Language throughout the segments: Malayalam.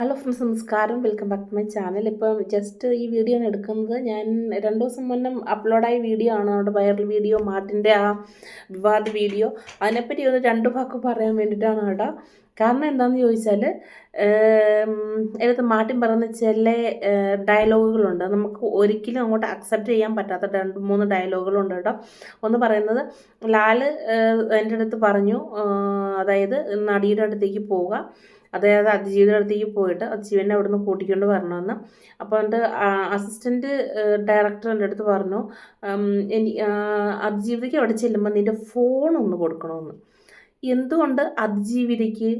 ഹലോ ഫ്രണ്ട്സ് നമസ്കാരം. Welcome back to my channel. ഇപ്പം ജസ്റ്റ് ഈ വീഡിയോ എടുക്കുന്നത് ഞാൻ രണ്ട് ദിവസം മുന്നേ അപ്ലോഡായ വീഡിയോ ആണ്. നമ്മുടെ വൈറൽ വീഡിയോ മാർട്ടിന്റെ ആ വിവാദ വീഡിയോ. അതിനെപ്പറ്റി ഒന്ന് രണ്ട് വാക്ക് പറയാൻ വേണ്ടിയിട്ടാണ് കേട്ടോ. കാരണം എന്താണെന്ന് ചോദിച്ചാൽ അതിനകത്ത് മാർട്ടിൻ പറയുന്ന ചില ഡയലോഗുകളുണ്ട് നമുക്ക് ഒരിക്കലും അങ്ങോട്ട് അക്സെപ്റ്റ് ചെയ്യാൻ പറ്റാത്ത രണ്ട് മൂന്ന് ഡയലോഗുകളുണ്ട് കേട്ടോ. ഒന്ന് പറയുന്നത് ലാൽ എന്റെ അടുത്ത് പറഞ്ഞു അതായത് നടിയുടെ അടുത്തേക്ക് പോവുക. അതായത് അതിജീവിയുടെ അടുത്തേക്ക് പോയിട്ട് അതിജീവനെ അവിടെ നിന്ന് കൂട്ടിക്കൊണ്ട് വരണമെന്ന്. അപ്പോൾ എന്റെ അസിസ്റ്റന്റ് ഡയറക്ടർ എന്റെ അടുത്ത് പറഞ്ഞു എനി അതിജീവിതയ്ക്ക് അവിടെ ചെല്ലുമ്പോൾ നിന്റെ ഫോൺ ഒന്ന് കൊടുക്കണമെന്ന്. എന്തുകൊണ്ട് അതിജീവിതയ്ക്ക്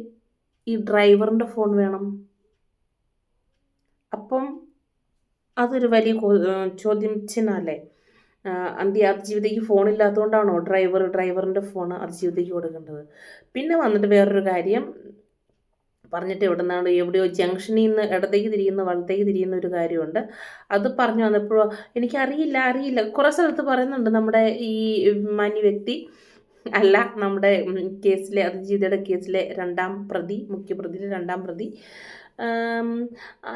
ഈ ഡ്രൈവറിന്റെ ഫോൺ വേണം? അപ്പം അതൊരു വലിയ ചോദ്യം ചിഹ്നമല്ലേ? അന്തി അതിജീവിതയ്ക്ക് ഫോണില്ലാത്തതുകൊണ്ടാണോ ഡ്രൈവർ ഡ്രൈവറിന്റെ ഫോൺ അതിജീവിതയ്ക്ക് കൊടുക്കേണ്ടത്? പിന്നെ വന്നിട്ട് വേറൊരു കാര്യം പറഞ്ഞിട്ട് ഇവിടെ നിന്നാണ് എവിടെയോ ജംഗ്ഷനിൽ നിന്ന് ഇടത്തേക്ക് തിരിയുന്ന വലത്തേക്ക് തിരിയുന്ന ഒരു കാര്യമുണ്ട്. അത് പറഞ്ഞു വന്നപ്പോഴോ എനിക്കറിയില്ല അറിയില്ല. കുറേ സ്ഥലത്ത് പറയുന്നുണ്ട് നമ്മുടെ ഈ മാന്യ വ്യക്തി. അല്ല നമ്മുടെ കേസിലെ അതിജീവിതയുടെ കേസിലെ രണ്ടാം പ്രതി മുഖ്യപ്രതിയിലെ രണ്ടാം പ്രതി.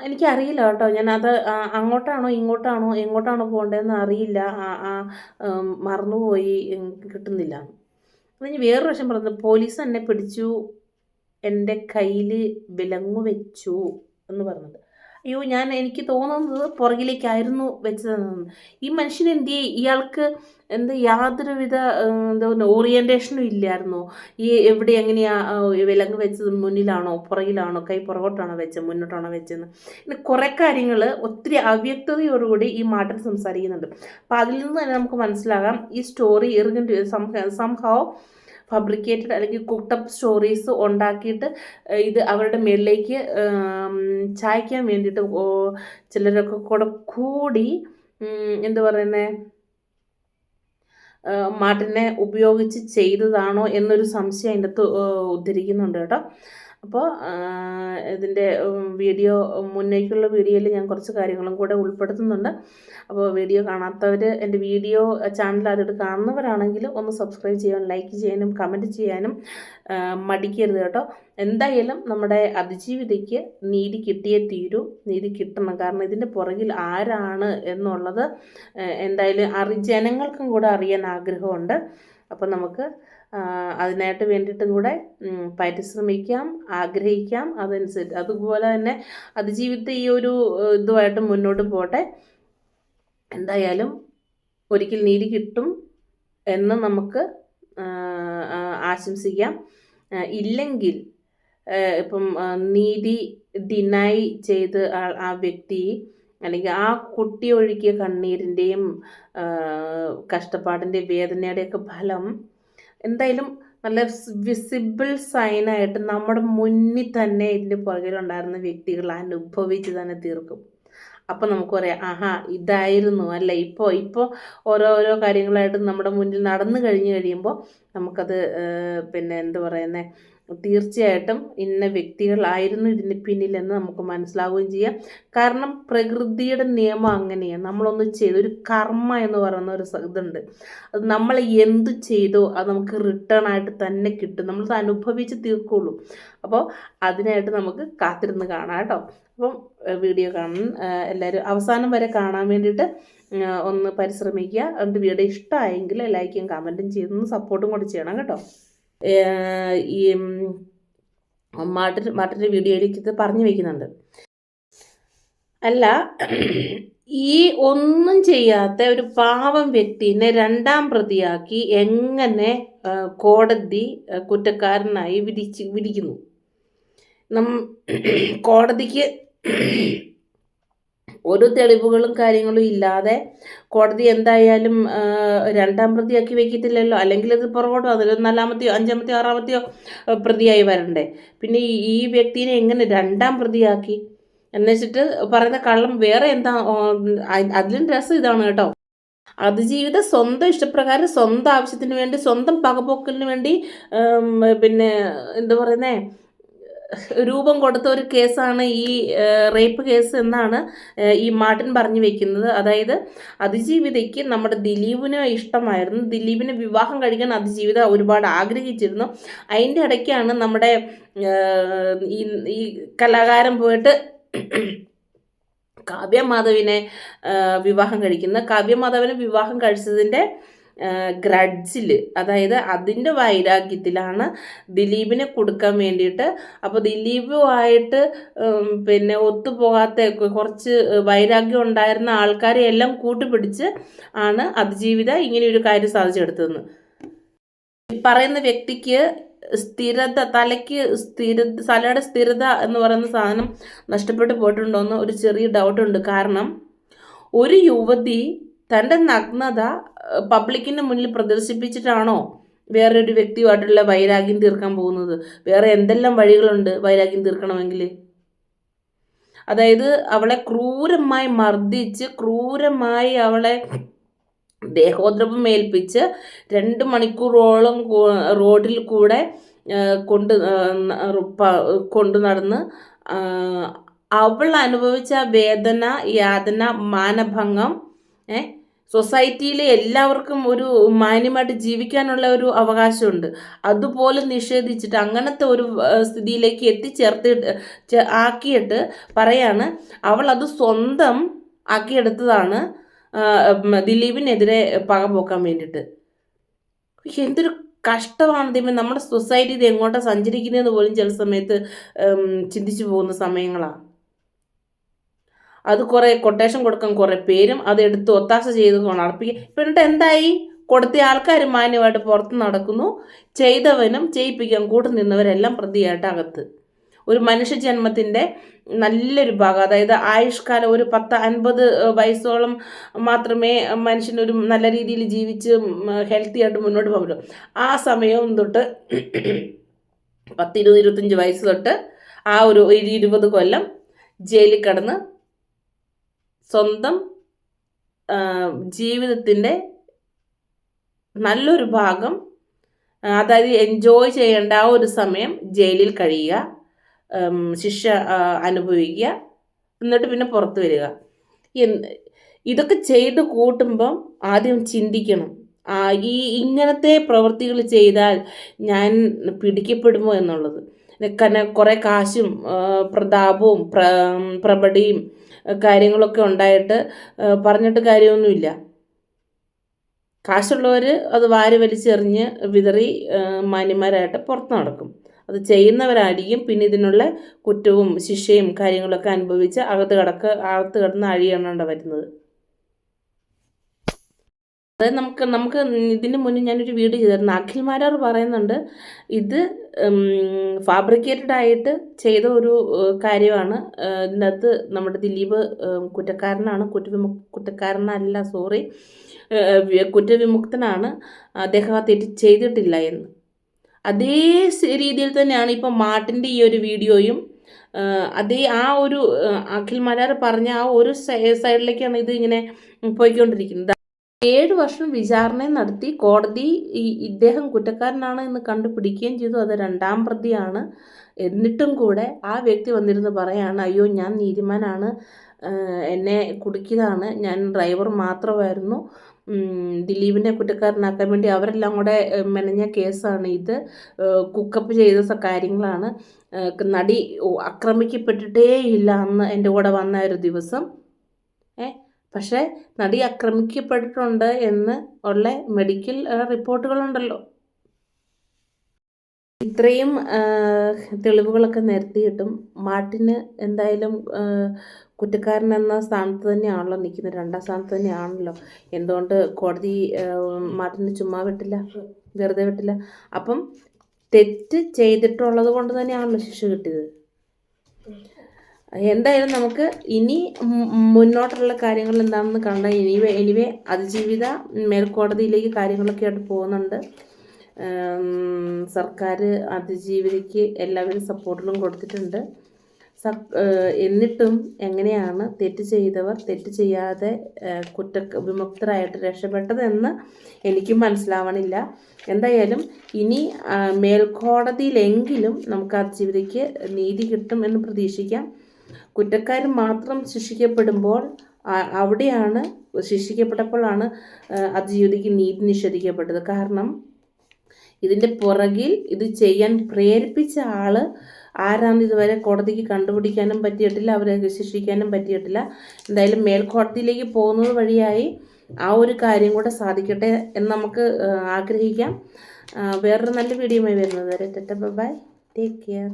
എനിക്കറിയില്ല കേട്ടോ. ഞാനത് അങ്ങോട്ടാണോ ഇങ്ങോട്ടാണോ എങ്ങോട്ടാണോ പോകേണ്ടതെന്ന് അറിയില്ല. മറന്നുപോയി കിട്ടുന്നില്ല. അതിന് വേറൊരു വശം പറഞ്ഞു പോലീസ് എന്നെ പിടിച്ചു. എന്റെ കയ്യിൽ വിലങ്ങു വെച്ചു എന്ന് പറഞ്ഞത്. അയ്യോ ഞാൻ എനിക്ക് തോന്നുന്നത് പുറകിലേക്കായിരുന്നു വെച്ചതെന്ന്. ഈ മനുഷ്യൻ എന്ത് ഇയാൾക്ക് എന്ത് യാതൊരുവിധ എന്താ ഓറിയന്റേഷനും ഇല്ലായിരുന്നോ. ഈ എവിടെ എങ്ങനെയാ വിലങ്ങ് വെച്ചത്? മുന്നിലാണോ? പുറകിലാണോ? കൈ പുറകോട്ടാണോ വെച്ചത്? മുന്നോട്ടാണോ വെച്ചതെന്ന്. പിന്നെ കുറേ കാര്യങ്ങൾ ഒത്തിരി അവ്യക്തതയോടുകൂടി ഈ മാട്ടൻ സംസാരിക്കുന്നുണ്ട്. അപ്പം അതിൽ നിന്ന് തന്നെ നമുക്ക് മനസ്സിലാകാം ഈ സ്റ്റോറി ഇറുകേണ്ടി സംഭവം ഫബ്രിക്കേറ്റഡ് അല്ലെങ്കിൽ കുക്ക്ഡപ്പ് സ്റ്റോറീസ് ഉണ്ടാക്കിയിട്ട് ഇത് അവരുടെ മേളിലേക്ക് ചായ്ക്കാൻ വേണ്ടിയിട്ട് ചിലരൊക്കെ കൂടെ കൂടി എന്ത് പറയുന്നത് മാട്ടിനെ ഉപയോഗിച്ച് ചെയ്തതാണോ എന്നൊരു സംശയം അതിന്റെ അകത്ത് ഉദ്ധരിക്കുന്നുണ്ട് കേട്ടോ. അപ്പോൾ ഇതിന്റെ വീഡിയോ മുന്നേക്കുള്ള വീഡിയോയിൽ ഞാൻ കുറച്ച് കാര്യങ്ങളും കൂടെ ഉൾപ്പെടുത്തുന്നുണ്ട്. അപ്പോൾ വീഡിയോ കാണാത്തവർ എന്റെ വീഡിയോ ചാനൽ ആദ്യമായിട്ട് കാണുന്നവരാണെങ്കിൽ ഒന്ന് സബ്സ്ക്രൈബ് ചെയ്യാനും ലൈക്ക് ചെയ്യാനും കമന്റ് ചെയ്യാനും മടിക്കരുത് കേട്ടോ. എന്തായാലും നമ്മുടെ അതിജീവിതയ്ക്ക് നീതി കിട്ടിയേ തീരൂ നീതി കിട്ടണം. കാരണം ഇതിന്റെ പുറകിൽ ആരാണ് എന്നുള്ളത് എന്തായാലും അറി ജനങ്ങൾക്കും കൂടെ അറിയാൻ ആഗ്രഹമുണ്ട്. അപ്പോൾ നമുക്ക് അതിനായിട്ട് വേണ്ടിയിട്ടും കൂടെ പരിശ്രമിക്കാം ആഗ്രഹിക്കാം അതനുസരിച്ച്. അതുപോലെ തന്നെ അതിജീവിതത്തെ ഈ ഒരു ഇതുമായിട്ട് മുന്നോട്ട് പോട്ടെ. എന്തായാലും ഒരിക്കൽ നീതി കിട്ടും എന്ന് നമുക്ക് ആശംസിക്കാം. ഇല്ലെങ്കിൽ ഇപ്പം നീതി ഡിനൈ ചെയ്ത് ആ വ്യക്തി അല്ലെങ്കിൽ ആ കുട്ടി ഒഴുകിയ കണ്ണീരിന്റെയും കഷ്ടപ്പാടിന്റെ വേദനയുടെയൊക്കെ ഫലം എന്തായാലും നല്ല വിസിബിൾ സൈനായിട്ട് നമ്മുടെ മുന്നിൽ തന്നെ ഇതിന്റെ പുറകിലുണ്ടായിരുന്ന വ്യക്തികൾ അനുഭവിച്ച് തന്നെ തീർക്കും. അപ്പം നമുക്ക് പറയാം ആഹാ ഇതായിരുന്നു അല്ല? ഇപ്പോൾ ഇപ്പോൾ ഓരോരോ കാര്യങ്ങളായിട്ട് നമ്മുടെ മുന്നിൽ നടന്നു കഴിഞ്ഞ് കഴിയുമ്പോൾ നമുക്കത് പിന്നെ എന്ത് പറയുന്നത് തീർച്ചയായിട്ടും ഇന്ന വ്യക്തികളായിരുന്നു ഇതിന് പിന്നിലെന്ന് നമുക്ക് മനസ്സിലാവുകയും ചെയ്യാം. കാരണം പ്രകൃതിയുടെ നിയമം അങ്ങനെയാണ് നമ്മളൊന്ന് ചെയ്ത് ഒരു കർമ്മ എന്ന് പറയുന്ന ഒരു ഇതുണ്ട്. അത് നമ്മൾ എന്ത് ചെയ്തോ അത് നമുക്ക് റിട്ടേൺ ആയിട്ട് തന്നെ കിട്ടും. നമ്മൾ നമ്മളത് അനുഭവിച്ച് തീർക്കുള്ളൂ. അപ്പോൾ അതിനായിട്ട് നമുക്ക് കാത്തിരുന്ന് കാണാം കേട്ടോ. അപ്പം വീഡിയോ കാണാൻ എല്ലാവരും അവസാനം വരെ കാണാൻ വേണ്ടിയിട്ട് ഒന്ന് പരിശ്രമിക്കുക. എന്നിട്ട് വീഡിയോ ഇഷ്ടമായെങ്കിൽ ലൈക്കും കമന്റും ചെയ്തൊന്ന് സപ്പോർട്ടും കൂടി ചെയ്യണം കേട്ടോ. ഈ മാട്ടിൻ മാട്ടിന്റെ വീഡിയോയിലേക്ക് പറഞ്ഞു വയ്ക്കുന്നുണ്ട് അല്ല ഈ ഒന്നും ചെയ്യാത്ത ഒരു പാവം വ്യക്തിനെ രണ്ടാം പ്രതിയാക്കി എങ്ങനെ കോടതി കുറ്റക്കാരനായി വിധിച്ച് വിധിക്കുന്നു? നം കോടതിക്ക് ഒരു തെളിവുകളും കാര്യങ്ങളും ഇല്ലാതെ കോടതി എന്തായാലും രണ്ടാം പ്രതിയാക്കി വെക്കത്തില്ലല്ലോ? അല്ലെങ്കിൽ ഇത് പുറകോട്ട് അതിൽ നാലാമത്തെയോ അഞ്ചാമത്തെയോ ആറാമത്തെയോ പ്രതിയായി വരണ്ടേ? പിന്നെ ഈ വ്യക്തിനെ എങ്ങനെ രണ്ടാം പ്രതിയാക്കി? എന്നുവെച്ചിട്ട് പറയുന്ന കള്ളം വേറെ എന്താ അതിലും രസം ഇതാണ് കേട്ടോ. അതിജീവിത സ്വന്തം ഇഷ്ടപ്രകാരം സ്വന്തം ആവശ്യത്തിന് വേണ്ടി സ്വന്തം പകപോക്കലിന് വേണ്ടി പിന്നെ എന്താ പറയുന്നേ രൂപം കൊടുത്ത ഒരു കേസാണ് ഈ റേപ്പ് കേസ് എന്നാണ് ഈ മാർട്ടിൻ പറഞ്ഞു വെക്കുന്നത്. അതായത് അതിജീവിതയ്ക്ക് നമ്മുടെ ദിലീപിന് ഇഷ്ടമായിരുന്നു. ദിലീപിനെ വിവാഹം കഴിക്കാൻ അതിജീവിത ഒരുപാട് ആഗ്രഹിച്ചിരുന്നു. അതിന്റെ ഇടയ്ക്കാണ് നമ്മുടെ ഈ കലാകാരൻ പോയിട്ട് കാവ്യ മാധവിനെ വിവാഹം കഴിക്കുന്നത്. കാവ്യ മാധവനെ വിവാഹം കഴിച്ചതിന്റെ ഗ്രഡ്ജിൽ അതായത് അതിന്റെ വൈരാഗ്യത്തിലാണ് ദിലീപിനെ കൊടുക്കാൻ വേണ്ടിയിട്ട്. അപ്പോൾ ദിലീപുമായിട്ട് പിന്നെ ഒത്തുപോകാത്ത കുറച്ച് വൈരാഗ്യം ഉണ്ടായിരുന്ന ആൾക്കാരെ എല്ലാം കൂട്ടുപിടിച്ച് ആണ് അതിജീവിത ഇങ്ങനെ ഒരു കാര്യം സാധിച്ചെടുത്തതെന്ന്. പറയുന്ന വ്യക്തിക്ക് സ്ഥിരത തലയ്ക്ക് സ്ഥിര തലയുടെ സ്ഥിരത എന്ന് പറയുന്ന സാധനം നഷ്ടപ്പെട്ടു പോയിട്ടുണ്ടോയെന്ന് ഒരു ചെറിയ ഡൗട്ടുണ്ട് കാരണം ഒരു യുവതി തന്റെ നഗ്നത ഏഹ്, പബ്ലിക്കിന്റെ മുന്നിൽ പ്രദർശിപ്പിച്ചിട്ടാണോ വേറൊരു വ്യക്തിയുമായിട്ടുള്ള വൈരാഗ്യം തീർക്കാൻ പോകുന്നത്? വേറെ എന്തെല്ലാം വഴികളുണ്ട് വൈരാഗ്യം തീർക്കണമെങ്കിൽ അതായത് അവളെ ക്രൂരമായി മർദ്ദിച്ച് ക്രൂരമായി അവളെ ദേഹോദ്രവം ഏൽപ്പിച്ച് രണ്ട് മണിക്കൂറോളം റോഡിൽ കൂടെ കൊണ്ട് കൊണ്ടു നടന്ന് അവൾ അനുഭവിച്ച വേദന യാതന മാനഭംഗം ഏ സൊസൈറ്റിയിലെ എല്ലാവർക്കും ഒരു മാന്യമായിട്ട് ജീവിക്കാനുള്ള ഒരു അവകാശമുണ്ട്. അതുപോലെ നിഷേധിച്ചിട്ട് അങ്ങനത്തെ ഒരു സ്ഥിതിയിലേക്ക് എത്തിച്ചേർത്ത് ആക്കിയിട്ട് പറയാണ് അവൾ അത് സ്വന്തം ആക്കിയെടുത്തതാണ് ദിലീപിനെതിരെ പക പോക്കാൻ വേണ്ടിയിട്ട്. എന്തൊരു കഷ്ടമാണ് ദൈവം നമ്മുടെ സൊസൈറ്റി ഇത് എങ്ങോട്ടാണ് സഞ്ചരിക്കുന്നതെന്ന് പോലും ചില സമയത്ത് ചിന്തിച്ചു പോകുന്ന സമയങ്ങളാണ്. അത് കുറേ കൊട്ടേഷൻ കൊടുക്കാൻ കുറേ പേരും അത് എടുത്ത് ഒത്താശ ചെയ്ത് നടപ്പിക്കുക ഇപ്പം എന്നിട്ട് എന്തായി? കൊടുത്ത ആൾക്കാർ മാന്യമായിട്ട് പുറത്ത് നടക്കുന്നു. ചെയ്തവനും ചെയ്യിപ്പിക്കാൻ കൂട്ടു നിന്നവരെല്ലാം പ്രതിയായിട്ട് അകത്ത്. ഒരു മനുഷ്യ ജന്മത്തിന്റെ നല്ലൊരു ഭാഗം അതായത് ആയുഷ്കാലം ഒരു പത്ത് അൻപത് വയസ്സോളം മാത്രമേ മനുഷ്യനൊരു നല്ല രീതിയിൽ ജീവിച്ച് ഹെൽത്തി ആയിട്ട് മുന്നോട്ട് പോകുള്ളൂ ആ സമയം തൊട്ട് പത്ത് ഇരുപത് ഇരുപത്തഞ്ച് വയസ്സ് തൊട്ട് ആ ഒരു ഇരുപത് കൊല്ലം ജയിലിൽ കിടന്ന് സ്വന്തം ജീവിതത്തിന്റെ നല്ലൊരു ഭാഗം അതായത് എൻജോയ് ചെയ്യേണ്ട ആ ഒരു സമയം ജയിലിൽ കഴിയുക ശിക്ഷ അനുഭവിക്കുക എന്നിട്ട് പിന്നെ പുറത്തു വരിക. ഇതൊക്കെ ചെയ്ത് കൂട്ടുമ്പം ആദ്യം ചിന്തിക്കണം. ഈ ഇങ്ങനത്തെ പ്രവൃത്തികൾ ചെയ്താൽ ഞാൻ പിടിക്കപ്പെടുമോ എന്നുള്ളത്. കന കുറേ കാശും പ്രതാപവും പ്ര പ്രബടിയും കാര്യങ്ങളൊക്കെ ഉണ്ടായിട്ട് പറഞ്ഞിട്ട് കാര്യമൊന്നുമില്ല. കാശുള്ളവർ അത് വാരി വലിച്ചെറിഞ്ഞ് വിതറി മാന്യന്മാരായിട്ട് പുറത്ത് നടക്കും. അത് ചെയ്യുന്നവരായിരിക്കും. പിന്നെ ഇതിനുള്ള കുറ്റവും ശിക്ഷയും കാര്യങ്ങളൊക്കെ അനുഭവിച്ച് അകത്ത് കിടക്ക് അകത്ത് കിടന്ന് അഴിയണേണ്ട വരുന്നത്. അതായത് നമുക്ക് നമുക്ക് ഇതിന് മുന്നേ ഞാനൊരു വീഡിയോ ചെയ്തിരുന്നു. അഖിൽ മാരാർ പറയുന്നുണ്ട് ഇത് ഫാബ്രിക്കേറ്റഡ് ആയിട്ട് ചെയ്ത ഒരു കാര്യമാണ്. ഇതിനകത്ത് നമ്മുടെ ദിലീപ് കുറ്റക്കാരനാണ്. കുറ്റവിമു കുറ്റക്കാരനല്ല സോറി കുറ്റവിമുക്തനാണ്. അദ്ദേഹം ആ തെറ്റ് ചെയ്തിട്ടില്ല എന്ന്. അതേ രീതിയിൽ തന്നെയാണ് ഇപ്പം മാട്ടിന്റെ ഈ ഒരു വീഡിയോയും അതേ ആ ഒരു അഖിൽ മാരാർ പറഞ്ഞ ആ ഒരു സൈഡിലേക്കാണ് ഇത് ഇങ്ങനെ പോയിക്കൊണ്ടിരിക്കുന്നത്. ഏഴ് വർഷം വിചാരണ നടത്തി കോടതി ഈ ഇദ്ദേഹം കുറ്റക്കാരനാണ് എന്ന് കണ്ടുപിടിക്കുകയും ചെയ്തു. അത് രണ്ടാം പ്രതിയാണ്. എന്നിട്ടും കൂടെ ആ വ്യക്തി വന്നിരുന്ന് പറയാണ് അയ്യോ ഞാൻ നീതിമാനാണ്. എന്നെ കുടുക്കിയതാണ്. ഞാൻ ഡ്രൈവർ മാത്രമായിരുന്നു. ദിലീപിനെ കുറ്റക്കാരനാക്കാൻ വേണ്ടി അവരെല്ലാം കൂടെ മെനഞ്ഞ കേസാണ് ഇത്. കുക്കപ്പ് ചെയ്ത കാര്യങ്ങളാണ്. നടി ആക്രമിക്കപ്പെട്ടിട്ടേ ഇല്ല അന്ന് എന്റെ കൂടെ വന്ന ഒരു ദിവസം. ഏ പക്ഷേ നടി ആക്രമിക്കപ്പെട്ടിട്ടുണ്ട് എന്ന് ഉള്ള മെഡിക്കൽ റിപ്പോർട്ടുകളുണ്ടല്ലോ. ഇത്രയും തെളിവുകളൊക്കെ നിരത്തിയിട്ടും മാർട്ടിന് എന്തായാലും കുറ്റക്കാരൻ എന്ന സ്ഥാനത്ത് തന്നെയാണല്ലോ നിൽക്കുന്നത്. രണ്ടാം സ്ഥാനത്ത് തന്നെയാണല്ലോ. എന്തുകൊണ്ട് കോടതി മാട്ടിന് ചുമ്മാ വിട്ടില്ല? വെറുതെ വിട്ടില്ല? അപ്പം തെറ്റ് ചെയ്തിട്ടുള്ളത് കൊണ്ട് തന്നെയാണല്ലോ ശിക്ഷ കിട്ടിയത്. എന്തായാലും നമുക്ക് ഇനി മുന്നോട്ടുള്ള കാര്യങ്ങൾ എന്താണെന്ന് കണ്ടാൽ എനിവേ എനിവേ അതിജീവിത മേൽക്കോടതിയിലേക്ക് കാര്യങ്ങളൊക്കെ ആയിട്ട് പോകുന്നുണ്ട്. സർക്കാർ അതിജീവിതയ്ക്ക് എല്ലാവരും സപ്പോർട്ടിലും കൊടുത്തിട്ടുണ്ട്. എന്നിട്ടും എങ്ങനെയാണ് തെറ്റ് ചെയ്തവർ തെറ്റ് ചെയ്യാതെ കുറ്റ വിമുക്തരായിട്ട് രക്ഷപ്പെട്ടതെന്ന് എനിക്കും മനസ്സിലാവണില്ല. എന്തായാലും ഇനി മേൽക്കോടതിയിലെങ്കിലും നമുക്ക് അതിജീവിതയ്ക്ക് നീതി കിട്ടും എന്ന് പ്രതീക്ഷിക്കാം. കുറ്റക്കാർ മാത്രം ശിക്ഷിക്കപ്പെടുമ്പോൾ അവിടെയാണ് ശിക്ഷിക്കപ്പെട്ടപ്പോഴാണ് അതിജീവിതയ്ക്ക് നീതി നിഷേധിക്കപ്പെട്ടത്. കാരണം ഇതിന്റെ പുറകിൽ ഇത് ചെയ്യാൻ പ്രേരിപ്പിച്ച ആൾ ആരാന്ന് ഇതുവരെ കോടതിക്ക് കണ്ടുപിടിക്കാനും പറ്റിയിട്ടില്ല അവരെ ശിക്ഷിക്കാനും പറ്റിയിട്ടില്ല. എന്തായാലും മേൽക്കോടതിയിലേക്ക് പോകുന്നത് വഴിയായി ആ ഒരു കാര്യം കൂടെ സാധിക്കട്ടെ എന്ന് നമുക്ക് ആഗ്രഹിക്കാം. വേറൊരു നല്ല വീഡിയോയുമായി വരുന്നത് വരെ. Tata bye. Take care.